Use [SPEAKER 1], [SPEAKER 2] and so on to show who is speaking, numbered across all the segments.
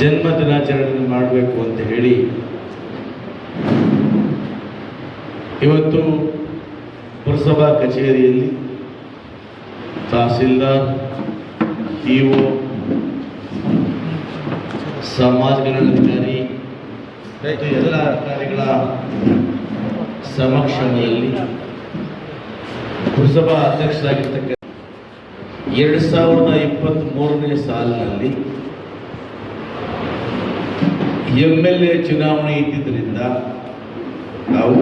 [SPEAKER 1] ಜನ್ಮ ದಿನಾಚರಣೆ ಮಾಡಬೇಕು ಅಂತ ಹೇಳಿ ಇವತ್ತು ಪುರಸಭಾ ಕಚೇರಿಯಲ್ಲಿ ತಹಸೀಲ್ದಾರ್, ಇಒ, ಸಮಾಜ ಕಲ್ಯಾಣಾಧಿಕಾರಿ ಮತ್ತು ಎಲ್ಲ ಅಧಿಕಾರಿಗಳ ಸಮಕ್ಷಮದಲ್ಲಿ ಪುರಸಭಾ ಅಧ್ಯಕ್ಷರಾಗಿರ್ತಕ್ಕಂಥ ಎರಡು ಸಾವಿರದ ಇಪ್ಪತ್ತ್ ಮೂರನೇ ಸಾಲಿನಲ್ಲಿ ಎಂ ಎಲ್ ಎ ಚುನಾವಣೆ ಇದ್ದಿದ್ದರಿಂದ ನಾವು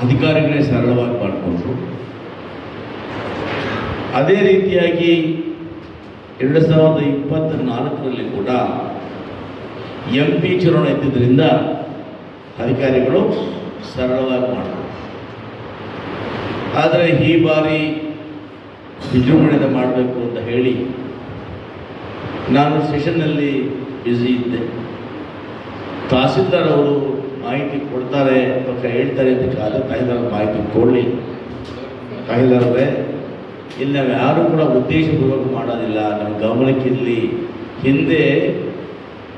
[SPEAKER 1] ಅಧಿಕಾರಿಗಳೇ ಸರಳವಾಗಿ ಮಾಡಿಕೊಂಡ್ರು. ಅದೇ ರೀತಿಯಾಗಿ ಎರಡು ಸಾವಿರದ ಇಪ್ಪತ್ತ ನಾಲ್ಕರಲ್ಲಿ ಕೂಡ ಎಂ ಪಿ ಚುನಾವಣೆ ಇದ್ದಿದ್ದರಿಂದ ಅಧಿಕಾರಿಗಳು ಸರಳವಾಗಿ ಮಾಡಿದ್ರು ಆದರೆ ಈ ಬಾರಿ ವಿಜೃಂಭಣೆಯಿಂದ ಮಾಡಬೇಕು ಅಂತ ಹೇಳಿ ನಾನು ಸೆಷನ್ನಲ್ಲಿ ಬ್ಯುಸಿ ಇದ್ದೆ. ತಹಸೀಲ್ದಾರ್ ಅವರು ಮಾಹಿತಿ ಕೊಡ್ತಾರೆ ಅಂತ ಹೇಳ್ತಾರೆ ಅಂತ ಕಾಲ ತಹಸೀಲ್ದಾರ್ ಮಾಹಿತಿ ಕೊಡಲಿ. ತಹಸೀಲ್ದಾರರೇ, ಇಲ್ಲಿ ನಾವು ಯಾರು ಕೂಡ ಉದ್ದೇಶಪೂರ್ವಕ ಮಾಡೋದಿಲ್ಲ ನಮ್ಮ ಗಮನಕ್ಕಿರಲಿ. ಹಿಂದೆ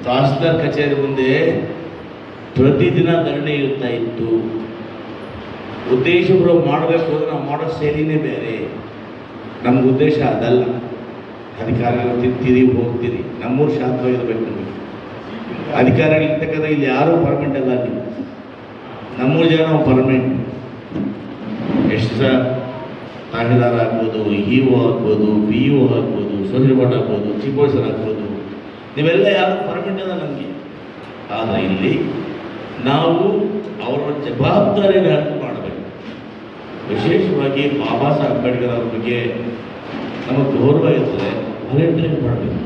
[SPEAKER 1] ತಹಸೀಲ್ದಾರ್ ಕಚೇರಿ ಮುಂದೆ ಪ್ರತಿದಿನ ಧರಣಿ ಇರ್ತಾ ಇತ್ತು. ಉದ್ದೇಶಪೂರ್ವಕ ಮಾಡಬೇಕು ಅಂದ್ರೆ ನಾವು ಮಾಡೋ ಶೈಲಿನೇ ಬೇರೆ. ನಮ್ಗೆ ಉದ್ದೇಶ ಅದಲ್ಲ. ಅಧಿಕಾರಿಗಳು ತಿಂತೀರಿ, ಹೋಗ್ತೀರಿ. ನಮ್ಮೂರು ಶಾಂತವಾಗಿರ್ಬೇಕು ನಮಗೆ. ಅಧಿಕಾರಿಗಳಿರ್ತಕ್ಕಂಥ ಇಲ್ಲಿ ಯಾರೂ ಪರ್ಮನೆಂಟ್ ಅಲ್ಲ ನೀವು ನಮ್ಮೂರು ಜನ ನಾವು ಪರ್ಮನೆಂಟ್ ಎಷ್ಟು ಸಹ ತಹಸೀಲ್ದಾರ್ ಆಗ್ಬೋದು ಇ ಒ ಆಗ್ಬೋದು ಬಿ ಒ ಆಗ್ಬೋದು ಸೋದರಿಪಾಠ ಆಗ್ಬೋದು ಚಿಕ್ಕೋಸರ್ ಆಗ್ಬೋದು. ನೀವೆಲ್ಲ ಯಾರು ಪರ್ಮನೆಂಟ್ ಅಲ್ಲ ನಮಗೆ. ಆದರೆ ಇಲ್ಲಿ ನಾವು ಅವರ ಜವಾಬ್ದಾರಿಯನ್ನು ಅರ್ಥ ಮಾಡಬೇಕು. ವಿಶೇಷವಾಗಿ ಬಾಬಾ ಸಾಹೇಬ್ ಅಂಬೇಡ್ಕರ್ ಅವ್ರ ಬಗ್ಗೆ ನಮಗೆ ಗೌರವ ಇರ್ತದೆ ವಾಲಂಟಿಯರ್ ಮಾಡಬೇಕು.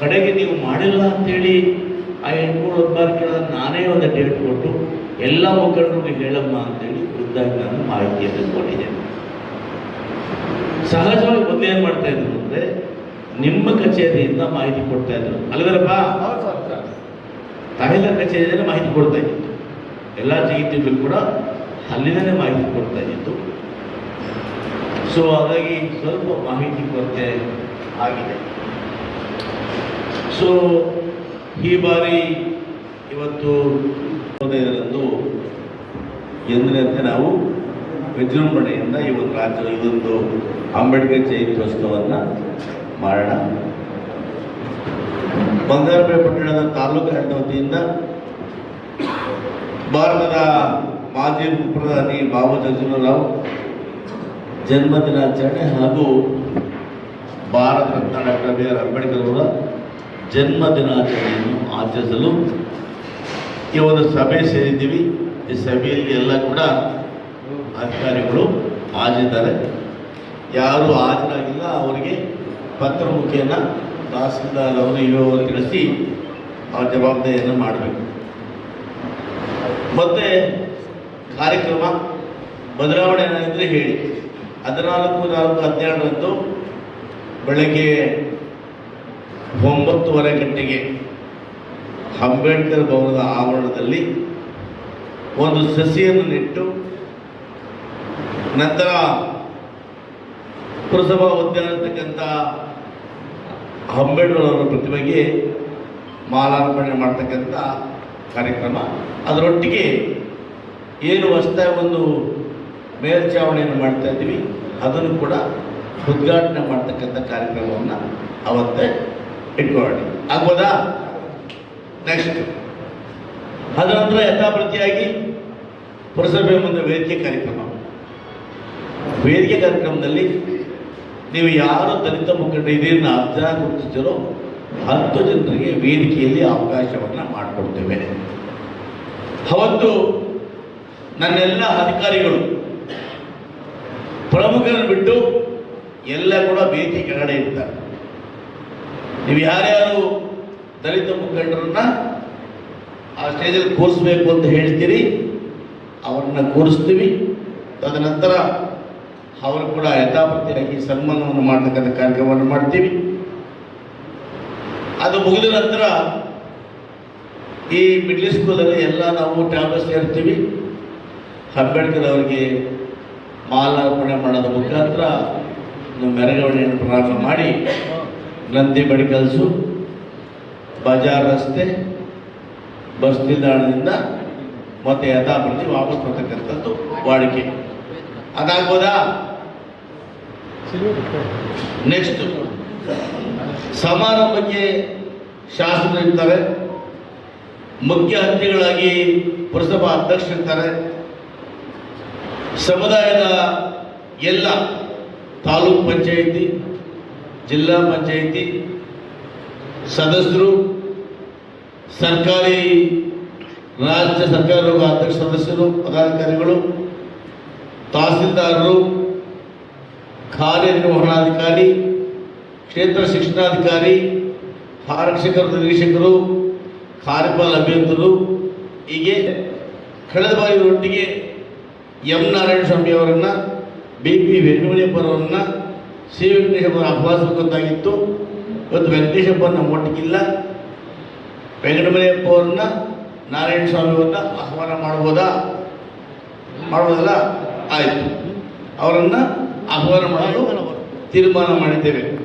[SPEAKER 1] ಕಡೆಗೆ ನೀವು ಮಾಡಿಲ್ಲ ಅಂತೇಳಿ ಆ ಹೆಣ್ಮೂರು ಹದಿನಾಲ್ಕು ನಾನೇ ಒಂದು ಡೇಟ್ ಕೊಟ್ಟು ಎಲ್ಲ ಮುಖಂಡರಿಗೆ ಹೇಳಮ್ಮ ಅಂತೇಳಿ ಖುದ್ದಾಗಿ ನಾನು ಮಾಹಿತಿಯನ್ನು ಕೊಟ್ಟಿದ್ದೇನೆ ಸಹಜವಾಗಿ ಮೊದಲು ಏನು ಮಾಡ್ತಾ ಇದ್ರು ಅಂದರೆ ನಿಮ್ಮ ಕಚೇರಿಯಿಂದ ಮಾಹಿತಿ ಕೊಡ್ತಾ ಇದ್ರು. ಅಲ್ವರಪ್ಪ ತಹಸೀಲ್ದಾರ್ ಕಚೇರಿಯಿಂದ ಮಾಹಿತಿ ಕೊಡ್ತಾ ಇದ್ದಿತ್ತು. ಎಲ್ಲ ಜಗತ್ತಿಗೂ ಕೂಡ ಅಲ್ಲಿಂದನೇ ಮಾಹಿತಿ ಕೊಡ್ತಾ ಇದ್ದಿತ್ತು. ಸೊ ಹಾಗಾಗಿ ಸ್ವಲ್ಪ ಮಾಹಿತಿ ಕೊರತೆ ಆಗಿದೆ. ಸೊ ಈ ಬಾರಿ ಇವತ್ತು ಹದಿನೈದರಂದು ಎಂದಿನಂತೆ ನಾವು ವಿಜೃಂಭಣೆಯಿಂದ ಇವತ್ತು ರಾಜ್ಯ ಇದೊಂದು ಅಂಬೇಡ್ಕರ್ ಜಯಂತ್ಯೋತ್ಸವವನ್ನು ಮಾಡೋಣ. ಬಂಗಾರಪೇಟೆ ಪಟ್ಟಣದ ತಾಲೂಕು ಆಡಳಿತ ವತಿಯಿಂದ ಭಾರತದ ಮಾಜಿ ಪ್ರಧಾನಿ ಬಾಬು ಜಗಜೀವನರಾವ್ ಜನ್ಮದಿನಾಚರಣೆ ಹಾಗೂ Bharat Ratna doctor B R Ambedkar ಅವರ ಜನ್ಮ ದಿನಾಚರಣೆಯನ್ನು ಆಚರಿಸಲು ಈ ಒಂದು ಸಭೆ ಸೇರಿದ್ದೀವಿ. ಈ ಸಭೆಯಲ್ಲಿ ಎಲ್ಲ ಕೂಡ ಅಧಿಕಾರಿಗಳು ಹಾಜಿದ್ದಾರೆ ಯಾರು ಹಾಜರಾಗಿಲ್ಲ. ಅವರಿಗೆ ಪತ್ರ ಮುಖೇನ ತಹಸೀಲ್ದಾರ್ ಅವರು ಇವರು ತಿಳಿಸಿ ಆ ಜವಾಬ್ದಾರಿಯನ್ನು ಮಾಡಬೇಕು. ಮತ್ತೆ ಕಾರ್ಯಕ್ರಮ ಬದಲಾವಣೆ ಏನಾಗಿದ್ರೆ ಹೇಳಿ. ಹದಿನಾಲ್ಕು, ನಾಲ್ಕು ಹನ್ನೆರಡರಂದು ಬೆಳಗ್ಗೆ ಒಂಬತ್ತುವರೆ ಗಂಟೆಗೆ ಅಂಬೇಡ್ಕರ್ ಭವನದ ಆವರಣದಲ್ಲಿ ಒಂದು ಸಸಿಯನ್ನು ನೆಟ್ಟು ನಂತರ ಪುರಸಭಾ ಉದ್ಯಾನ ಇರ್ತಕ್ಕಂಥ ಅಂಬೇಡ್ಕರ್ ಅವರ ಪ್ರತಿಮೆಗೆ ಮಾಲಾರ್ಪಣೆ ಮಾಡ್ತಕ್ಕಂಥ ಕಾರ್ಯಕ್ರಮ. ಅದರೊಟ್ಟಿಗೆ ಏನು ಹೊಸದಾಗಿ ಒಂದು ಮೇಲ್ಚಾವಣಿಯನ್ನು ಮಾಡ್ತಾ ಇದ್ದೀವಿ, ಅದನ್ನು ಕೂಡ ಉದ್ಘಾಟನೆ ಮಾಡ್ತಕ್ಕಂಥ ಕಾರ್ಯಕ್ರಮವನ್ನು ಅವತ್ತೇ ಇಟ್ಕೊಳ್ಳಿ ಆಗ್ಬೋದಾ? ನೆಕ್ಸ್ಟ್ ಅದರ ನಂತರ ಯಥಾಪ್ರತಿಯಾಗಿ ಪುರಸಭೆ ಮುಂದೆ ವೇದಿಕೆ ಕಾರ್ಯಕ್ರಮ. ವೇದಿಕೆ ಕಾರ್ಯಕ್ರಮದಲ್ಲಿ ನೀವು ಯಾರು ದಲಿತ ಮುಖಂಡ ಇದನ್ನು ಹತ್ತು ಜನ ಹತ್ತು ಜನರಿಗೆ ವೇದಿಕೆಯಲ್ಲಿ ಅವಕಾಶವನ್ನು ಮಾಡಿಕೊಡ್ತೇವೆ. ಅವತ್ತು ನನ್ನೆಲ್ಲ ಅಧಿಕಾರಿಗಳು ಪ್ರಮುಖರನ್ನು ಬಿಟ್ಟು ಎಲ್ಲ ಕೂಡ ವೇದಿಕೆ ಕೆಳಗಡೆ ಇರ್ತಾರೆ. ನೀವು ಯಾರ್ಯಾರು ದಲಿತ ಮುಖಂಡರನ್ನ ಆ ಸ್ಟೇಜಲ್ಲಿ ಕೂರಿಸ್ಬೇಕು ಅಂತ ಹೇಳ್ತೀರಿ, ಅವ್ರನ್ನ ಕೂರಿಸ್ತೀವಿ. ತದನಂತರ ಅವರು ಕೂಡ ಯಥಾಪ್ರತಿಯಾಗಿ ಸನ್ಮಾನವನ್ನು ಮಾಡತಕ್ಕಂಥ ಕಾರ್ಯಕ್ರಮವನ್ನು ಮಾಡ್ತೀವಿ. ಅದು ಮುಗಿದ ನಂತರ ಈ ಮಿಡ್ಲ್ ಸ್ಕೂಲಲ್ಲಿ ಎಲ್ಲ ನಾವು ಟ್ಯಾಬ್ಲೆಟ್ಸ್ ಸೇರ್ತೀವಿ. ಅಂಬೇಡ್ಕರ್ ಅವರಿಗೆ ಮಾಲಾರ್ಪಣೆ ಮಾಡೋದ ಮುಖಾಂತರ ಮೆರವಣಿಗೆಯನ್ನು ಪ್ರಾರಂಭ ಮಾಡಿ ನಂದಿ ಮೆಡಿಕಲ್ಸು ಬಜಾರ್ ರಸ್ತೆ, ಬಸ್ ನಿಲ್ದಾಣದಿಂದ ಮತ್ತೆ ಯಥಾಪ್ರತಿ ವಾಪಸ್ ಬರ್ತಕ್ಕಂಥದ್ದು ವಾಡಿಕೆ. ಅದಾಗ್ಬೋದಾ? ನೆಕ್ಸ್ಟ್ ಸಮಾರಂಭಕ್ಕೆ ಶಾಸಕರು ಇರ್ತಾರೆ. ಮುಖ್ಯ ಅತಿಥಿಗಳಾಗಿ ಪುರಸಭಾ ಅಧ್ಯಕ್ಷರಿರ್ತಾರೆ ಸಮುದಾಯದ ಎಲ್ಲ ತಾಲೂಕ್ ಪಂಚಾಯಿತಿ ಜಿಲ್ಲಾ ಪಂಚಾಯಿತಿ ಸದಸ್ಯರು, ಸರ್ಕಾರಿ ರಾಜ್ಯ ಸರ್ಕಾರ ಅಧ್ಯಕ್ಷ ಸದಸ್ಯರು, ಪದಾಧಿಕಾರಿಗಳು, ತಹಸೀಲ್ದಾರರು, ಕಾರ್ಯನಿರ್ವಹಣಾಧಿಕಾರಿ, ಕ್ಷೇತ್ರ ಶಿಕ್ಷಣಾಧಿಕಾರಿ, ಆರಕ್ಷಕರು ನಿರೀಕ್ಷಕರು ಕಾರ್ಯಪಾಲ ಅಭಿಯಂತರು ಹೀಗೆ ಕಳೆದ ಬಾರಿ ಒಟ್ಟಿಗೆ ಎಂ ನಾರಾಯಣ ಸ್ವಾಮಿ ಅವರನ್ನು, ಬಿ ಪಿ ವೆಂಕಟೇಶ್ವರವರನ್ನ ಸಿ ವೆಂಕಟೇಶಪ್ಪನ ಆಹ್ವಾನಿಸಬೇಕಂತಾಗಿತ್ತು ಇವತ್ತು ವೆಂಕಟೇಶಪ್ಪನ ಮೊಟ್ಟಿಗಿಲ್ಲ ಒಟ್ಟಿಗಿಲ್ಲ ವೆಂಕಟಮರಿಯಪ್ಪ ಅವ್ರನ್ನ ನಾರಾಯಣ ಸ್ವಾಮಿ ಅವ್ರನ್ನ ಆಹ್ವಾನ ಮಾಡ್ಬೋದಾ? ಮಾಡ್ಬೋದಲ್ಲ? ಆಯಿತು. ಅವರನ್ನು ಆಹ್ವಾನ ಮಾಡಲು ತೀರ್ಮಾನ ಮಾಡಿದ್ದೇವೆ.